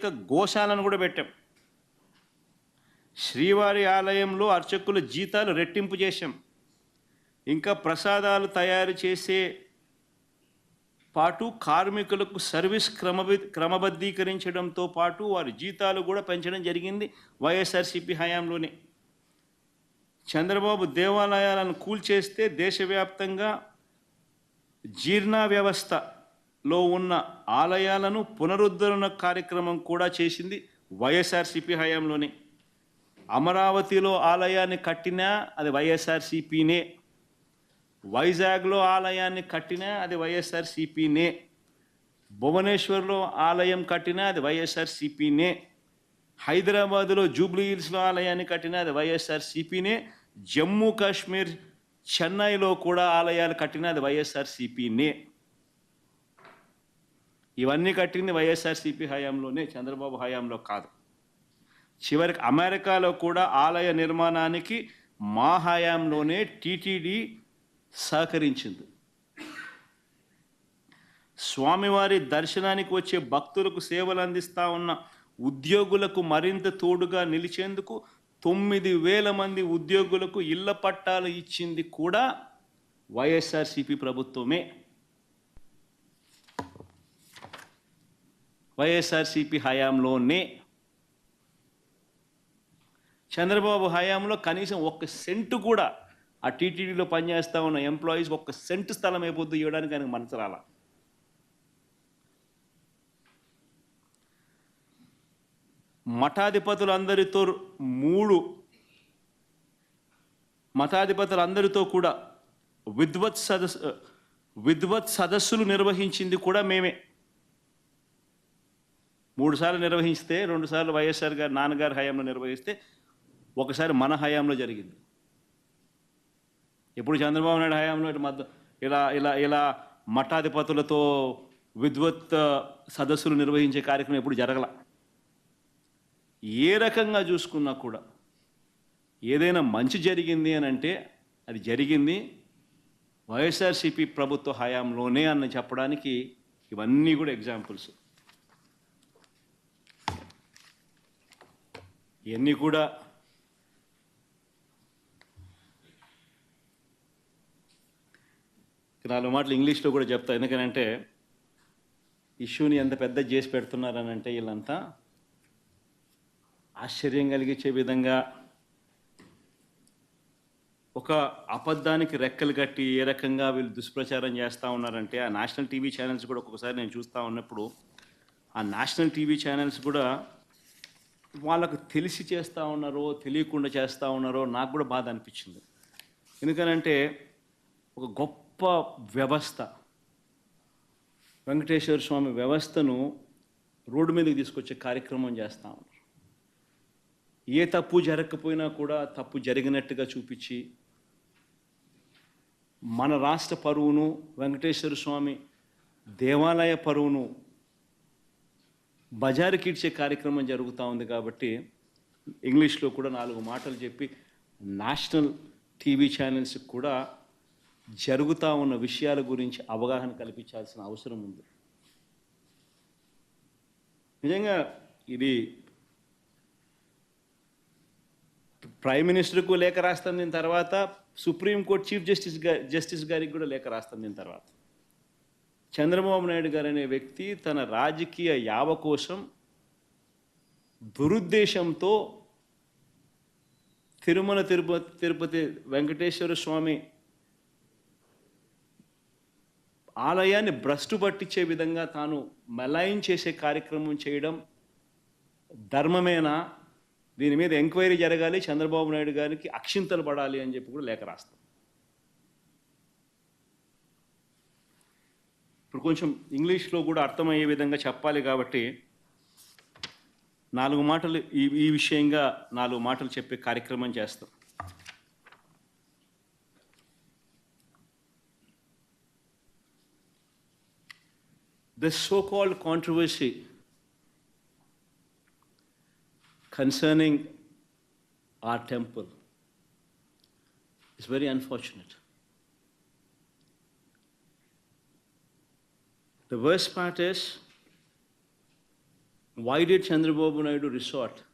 ఇక గోశాలను కూడా పెట్టాం. శ్రీవారి ఆలయంలో అర్చకుల జీతాలు రెట్టింపు చేశాం. ఇంకా ప్రసాదాలు తయారు చేసే పాటు కార్మికులకు సర్వీస్ క్రమబి క్రమబద్ధీకరించడంతో పాటు వారి జీతాలు కూడా పెంచడం జరిగింది వైఎస్ఆర్సీపీ హయాంలోనే. చంద్రబాబు దేవాలయాలను కూల్చేస్తే దేశవ్యాప్తంగా జీర్ణ వ్యవస్థ లో ఉన్న ఆలయాలను పునరుద్ధరణ కార్యక్రమం కూడా చేసింది వైఎస్ఆర్సీపీ హయాంలోనే. అమరావతిలో ఆలయాన్ని కట్టినా అది వైఎస్ఆర్సీపీనే. వైజాగ్లో ఆలయాన్ని కట్టినా అది వైఎస్ఆర్సీపీనే. భువనేశ్వర్లో ఆలయం కట్టినా అది వైఎస్ఆర్సిపినే. హైదరాబాద్లో జూబ్లీ హిల్స్లో ఆలయాన్ని కట్టినా అది వైఎస్ఆర్సిపినే. జమ్మూ కాశ్మీర్ చెన్నైలో కూడా ఆలయాలు కట్టినా అది వైఎస్ఆర్సిపినే. ఇవన్నీ కట్టింది వైఎస్ఆర్సీపీ హయాంలోనే చంద్రబాబు హయాంలో కాదు. చివరికి అమెరికాలో కూడా ఆలయ నిర్మాణానికి మా హయాంలోనే టీటీడీ సహకరించింది. స్వామివారి దర్శనానికి వచ్చే భక్తులకు సేవలు అందిస్తా ఉన్న ఉద్యోగులకు మరింత తోడుగా నిలిచేందుకు తొమ్మిది వేల మంది ఉద్యోగులకు ఇళ్ళ పట్టాలు ఇచ్చింది కూడా వైఎస్ఆర్సిపి ప్రభుత్వమే. వైఎస్ఆర్సిపి హయాంలోనే చంద్రబాబు హయాంలో కనీసం ఒక్క సెంటు కూడా ఆ టీటీడీలో పనిచేస్తా ఉన్న ఎంప్లాయీస్ ఒక్క సెంటు స్థలం అయిపోద్దు ఇవ్వడానికి ఆయనకు మనసు రాల. మఠాధిపతులందరితో మూడు మఠాధిపతులందరితో కూడా విద్వత్ సదస్సు విద్వత్ సదస్సులు నిర్వహించింది కూడా మేమే. మూడు సార్లు నిర్వహిస్తే రెండు సార్లు వైఎస్ఆర్ గారు నాన్నగారి హయాంలో నిర్వహిస్తే ఒకసారి మన హయాంలో జరిగింది. ఇప్పుడు చంద్రబాబు నాయుడు హయాంలో ఇటు మద్ద ఇలా ఇలా ఇలా మఠాధిపతులతో విద్వత్ సదస్సులు నిర్వహించే కార్యక్రమం ఎప్పుడు జరగల. ఏ రకంగా చూసుకున్నా కూడా ఏదైనా మంచి జరిగింది అని అంటే అది జరిగింది. వైఎస్ఆర్సిపి ప్రభుత్వ హయాంలోనే అని చెప్పడానికి ఇవన్నీ కూడా ఎగ్జాంపుల్స్ ఇవన్నీ కూడా నాలుగు మాటలు ఇంగ్లీష్లో కూడా చెప్తా. ఎందుకనంటే ఇష్యూని ఎంత పెద్ద చేసి పెడుతున్నారని అంటే వీళ్ళంతా ఆశ్చర్యం కలిగించే విధంగా ఒక అబద్ధానికి రెక్కలు కట్టి ఏ రకంగా వీళ్ళు దుష్ప్రచారం చేస్తూ ఉన్నారంటే ఆ నేషనల్ టీవీ ఛానల్స్ కూడా ఒక్కొక్కసారి నేను చూస్తూ ఉన్నప్పుడు ఆ నేషనల్ టీవీ ఛానల్స్ కూడా వాళ్ళకు తెలిసి చేస్తూ ఉన్నారో తెలియకుండా చేస్తూ ఉన్నారో నాకు కూడా బాధ అనిపించింది. ఎందుకనంటే ఒక గొప్ప వ్యవస్థ వెంకటేశ్వర స్వామి వ్యవస్థను రోడ్డు మీదకి తీసుకొచ్చే కార్యక్రమం చేస్తూ ఉన్నారు. ఏ తప్పు జరగకపోయినా కూడా తప్పు జరిగినట్టుగా చూపించి మన రాష్ట్ర పరువును వెంకటేశ్వర స్వామి దేవాలయ పరువును బజారు కీడ్చే కార్యక్రమం జరుగుతూ ఉంది కాబట్టి ఇంగ్లీష్లో కూడా నాలుగు మాటలు చెప్పి నేషనల్ టీవీ ఛానల్స్కి కూడా జరుగుతూ ఉన్న విషయాల గురించి అవగాహన కల్పించాల్సిన అవసరం ఉంది. నిజంగా ఇది ప్రైమ్ మినిస్టర్కు లేఖ రాస్తాను దీని తర్వాత సుప్రీంకోర్టు చీఫ్ జస్టిస్గా జస్టిస్ గారికి కూడా లేఖ రాస్తాను దీని తర్వాత. చంద్రబాబు నాయుడు గారు అనే వ్యక్తి తన రాజకీయ యావ కోసం దురుద్దేశంతో తిరుమల తిరుపతి తిరుపతి వెంకటేశ్వర స్వామి ఆలయాన్ని భ్రష్టు పట్టించే విధంగా తాను మలాయిన్ చేసే కార్యక్రమం చేయడం ధర్మమేనా? దీని మీద ఎంక్వైరీ జరగాలి చంద్రబాబు నాయుడు గారికి అక్షింతలు పడాలి అని చెప్పి కూడా లేఖ రాస్తాం. ఇప్పుడు కొంచెం ఇంగ్లీష్లో కూడా అర్థమయ్యే విధంగా చెప్పాలి కాబట్టి నాలుగు మాటలు ఈ ఈ విషయంగా నాలుగు మాటలు చెప్పే కార్యక్రమం చేస్తాం. The so called controversy concerning our temple it's very unfortunate The worst part is why did Chandrababu Naidu resort